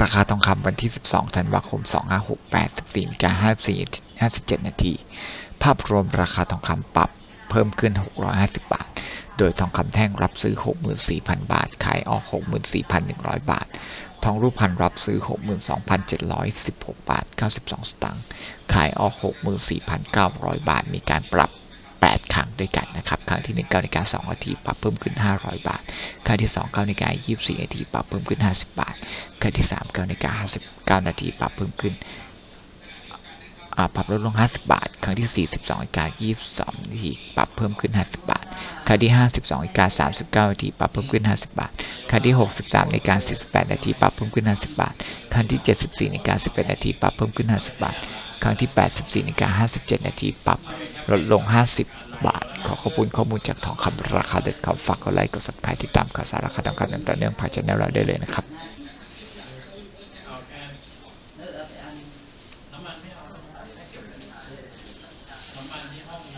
ราคาทองคำวันที่ 12 ธันวาคม 2568 14นา54 57 นาที ภาพรวมราคาทองคำปรับเพิ่มขึ้น 650 บาท โดยทองคำแท่งรับซื้อ 64,000 บาท ขายออก 64,100 บาท ทองรูปพรรณรับซื้อ 62,716 บาท 92 สตางค์ ขายออก 64,900 บาท มีการปรับ 8 ครั้งด้วยกันนะครับ ครั้งที่ 1 9นาฬิกา2นาทีปรับเพิ่มขึ้น 500 บาท ครั้งที่ 2 9นาฬิกา24นาทีปรับเพิ่มขึ้น 50 บาท ครั้งที่ 3 9นาฬิกา59นาทีปรับเพิ่มขึ้นปรับลดลง 50 บาท ครั้งที่4 12นาฬิกา22นาทีปรับเพิ่มขึ้น 50 บาท ครั้งที่5 12นาฬิกา39นาทีปรับเพิ่มขึ้น 50 บาท ครั้งที่ 63นาฬิกา48นาทีปรับเพิ่มขึ้น 50 บาท ครั้งที่ 74นาฬิกา11นาทีปรับเพิ่มขึ้น 50 บาท ครั้งที่ 84นาฬิกา57นาทีปรับ ลดลง 50 บาท ขอขอบคุณข้อมูลจากทองคำราคาเด็ดขอฝากกดไลค์กดซับสไครต์ติดตามข่าวสารราคาทองคำอย่างต่อเนื่องผ่านช่องเราได้เลยนะครับน้ำมันไม่เอาน้ำมันที่ห้องมี